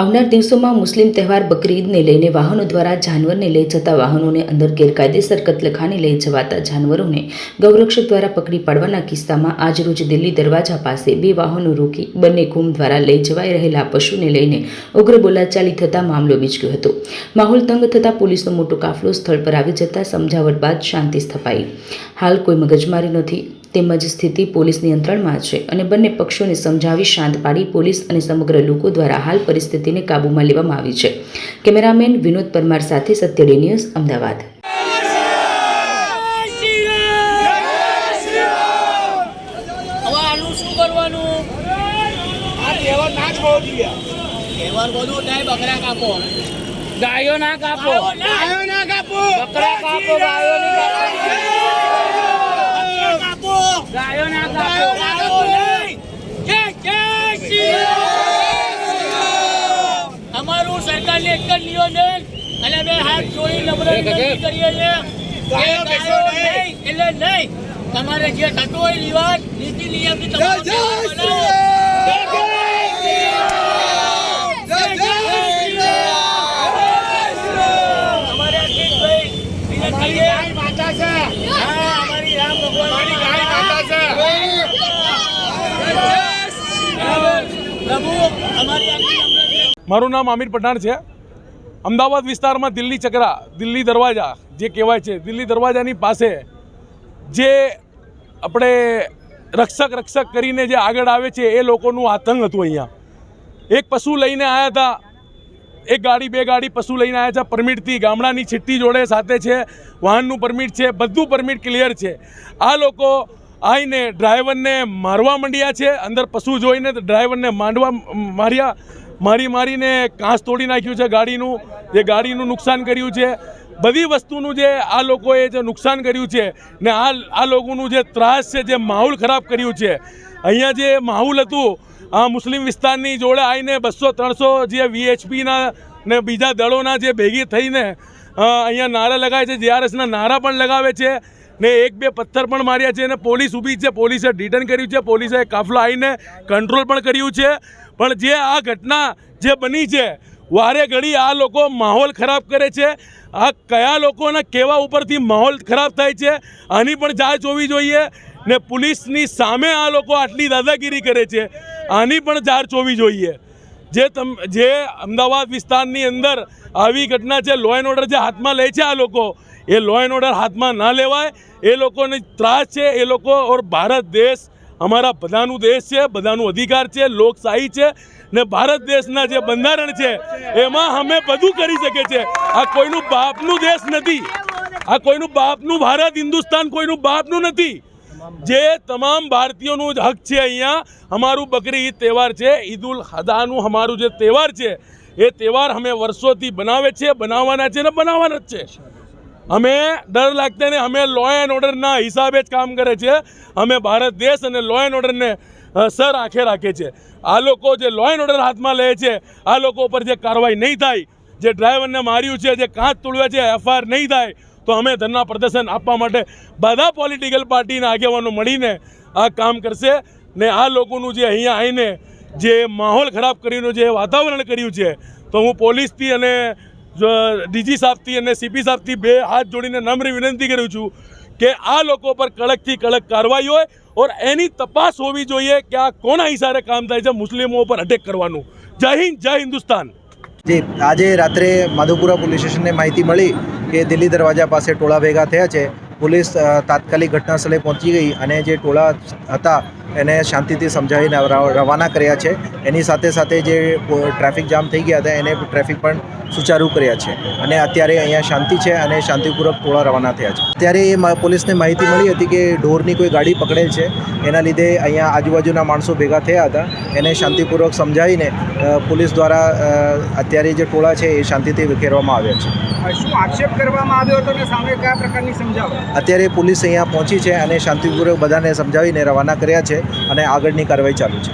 આવનાર દિવસોમાં મુસ્લિમ તહેવાર બકરીદને લઈને વાહનો દ્વારા જાનવરને લઈ જતા વાહનોને અંદર ગેરકાયદેસર કતલખાને લઈ જવાતા જાનવરોને ગૌરક્ષક દ્વારા પકડી પાડવાના કિસ્સામાં આજરોજ દિલ્હી દરવાજા પાસે બે વાહનો રોકી બંને કુમ દ્વારા લઈ જવાઈ રહેલા પશુને લઈને ઉગ્ર બોલાચાલી થતા મામલો બીજગ્યો હતો. માહોલ તંગ થતાં પોલીસનો મોટો કાફલો સ્થળ પર આવી જતા સમજાવટ બાદ શાંતિ સ્થપાઈ. હાલ કોઈ મગજમારી નથી. તેમજ સ્થિતિ પોલીસ નિયંત્રણમાં છે અને બંને પક્ષોને સમજાવી શાંત પાડી પોલીસ અને સમગ્ર લોકો દ્વારા હાલ પરિસ્થિતિને કાબૂમાં લેવામાં આવી છે. કેમેરામેન વિનોદ પરમાર સાથે સત્યડી ન્યૂઝ અમદાવાદ. કાપો. ગાયો ના કાપો. ગાયો ના કાપો. બકરા કાપો ગાયો ની બકરા કાપો ગાયો ના કાપો ગાયો નહીં. જય જય શ્રી રામ. અમારું સરકારને એક જ નિવેદન અમે હાથ જોઈ નમ્ર વિનંતી કરીએ છીએ. એટલે નહીં. તમારે જે થતું હોય રિવાજ નીતિ નિયમથી તમારો મારું નામ આમિર પઠાણ છે. અમદાવાદ વિસ્તારમાં દિલ્હી ચકરા, દિલ્હી દરવાજા જે કહેવાય છે, દિલ્હી દરવાજાની પાસે જે આપણે રક્ષક રક્ષક કરીને જે આગળ આવે છે, એ લોકોનું આતંક હતું અહીંયા. એક પશુ લઈને આવ્યા હતા. એક ગાડી, બે ગાડી પશુ લઈને આવ્યા છે, પરમિટથી ગામડાની છિટ્ટી જોડે સાથે છે, વાહનનું પરમિટ છે, બધું પરમિટ ક્લિયર છે. આ લોકો આવીને ડ્રાઈવરને મારવા માંડ્યા છે, અંદર પશુ જોઈને ડ્રાઈવરને માંડવા, માર્યા. મારી મારીને કાંસ તોડી નાખ્યું છે ગાડીનું, જે ગાડીનું નુકસાન કર્યું છે. બધી વસ્તુનું જે આ લોકોએ જે નુકસાન કર્યું છે ને આ આ લોકોનું જે ત્રાસ છે, જે માહોલ ખરાબ કર્યું છે. અહીંયા જે માહોલ હતું, આ મુસ્લિમ વિસ્તારની જોડે આવીને બસો, ત્રણસો જે વીએચપીના ને બીજા દળોના જે ભેગી થઈને અહીંયા નારા લગાવે છે, જીઆરએસના નારા પણ લગાવે છે ને એક બે પથ્થર પણ માર્યા છે અને પોલીસ ઊભી છે, પોલીસે ડિટેન કર્યું છે, પોલીસે કાફલો આવીને કંટ્રોલ પણ કર્યું છે. પણ જે આ ઘટના જે બની છે, વારે ઘડી આ લોકો માહોલ ખરાબ કરે છે. આ કયા લોકોના કેવા ઉપરથી માહોલ ખરાબ થાય છે, આની પણ જાંચ હોવી જોઈએ. ને પોલીસની સામે આ લોકો આટલી દાદાગીરી કરે છે, આની પણ જાંચ હોવી જોઈએ. જે તમ, જે અમદાવાદ વિસ્તારની અંદર આવી ઘટના છે લો એન્ડ ઓર્ડર જે હાથમાં લે છે આ લોકો, એ લો એન્ડ ઓર્ડર હાથમાં ના લેવાય. એ લોકોને ત્રાસ છે, એ લોકો ઓર ભારત દેશ અમારા બધાનું દેશ છે, બધાનું અધિકાર છે, લોકશાહી છે ને ભારત દેશના જે બંધારણ છે, એમાં અમે બધું કરી શકે છે આ કોઈનું બાપનું દેશ નથી. આ કોઈનું બાપનું ભારત, હિન્દુસ્તાન કોઈનું બાપનું નથી. જે તમામ ભારતીયોનું જ હક છે અહીંયા. અમારું બકરી ઈદ તહેવાર છે ઈદ ઉલ અદાનું અમારું જે તહેવાર છે, એ તહેવાર અમે વર્ષોથી બનાવે છે, બનાવવાના છે ને બનાવવાના જ છે. અમે ડર લાગતે ને અમે લો એન્ડ ઓર્ડરના હિસાબે જ કામ કરે છે. અમે ભારત દેશ અને લો એન્ડ ઓર્ડરને સર આંખે રાખે છે. આ લોકો જે લો એન્ડ ઓર્ડર હાથમાં લે છે, આ લોકો ઉપર જે કાર્યવાહી નહીં થાય, જે ડ્રાઈવરને માર્યું છે, જે કાંચ તોડવે છે, એફઆઈઆર નહીં થાય, તો અમે ધરના પ્રદર્શન આપવા માટે બધા પોલિટિકલ પાર્ટીના આગેવાનો મળીને આ કામ કરશે. ને આ લોકોનું જે અહીંયા આવીને જે માહોલ ખરાબ કરીને જે વાતાવરણ કર્યું છે, તો હું પોલીસથી અને ડીજી સાહેબથી અને સીપી સાહેબથી બે હાથ જોડીને નમ્ર વિનંતી કરું છું કે આ લોકો પર કડકથી કડક કાર્યવાહી હોય ઓર એની તપાસ હોવી જોઈએ કે આ કોના હિસારે કામ થાય છે મુસ્લિમો પર અટેક કરવાનું. જય હિન્દ, જય હિન્દુસ્તાન. જી, આજે રાત્રે માધુપુરા પોલીસ સ્ટેશનને માહિતી મળી કે દિલ્હી દરવાજા પાસે ટોળા ભેગા થયા છે. પોલીસ તાત્કાલિક ઘટના સ્થળે પહોંચી ગઈ અને જે ટોળા હતા એને શાંતિથી સમજાવીને રવાના કર્યા છે. એની સાથે સાથે જે ટ્રાફિક જામ થઈ ગયા હતા એને ટ્રાફિક પણ સુચારુ કર્યા છે. અને અત્યારે અહીંયા શાંતિ છે અને શાંતિપૂર્વક ટોળા રવાના થયા છે. અત્યારે એ પોલીસને માહિતી મળી હતી કે ઢોરની કોઈ ગાડી પકડેલ છે. એના લીધે અહીંયા આજુબાજુના માણસો ભેગા થયા હતા. એને શાંતિપૂર્વક સમજાવીને પોલીસ દ્વારા અત્યારે જે ટોળા છે એ શાંતિથી વિખેરવામાં આવ્યા છે. શું આક્ષેપ કરવામાં આવ્યો હતો સામે કયા પ્રકારની સમજાવો અત્યારે પોલીસ અહીંયા પહોંચી છે અને શાંતિપૂર્વક બધાને સમજાવીને રવાના કર્યા છે અને આગળની કાર્યવાહી ચાલુ છે.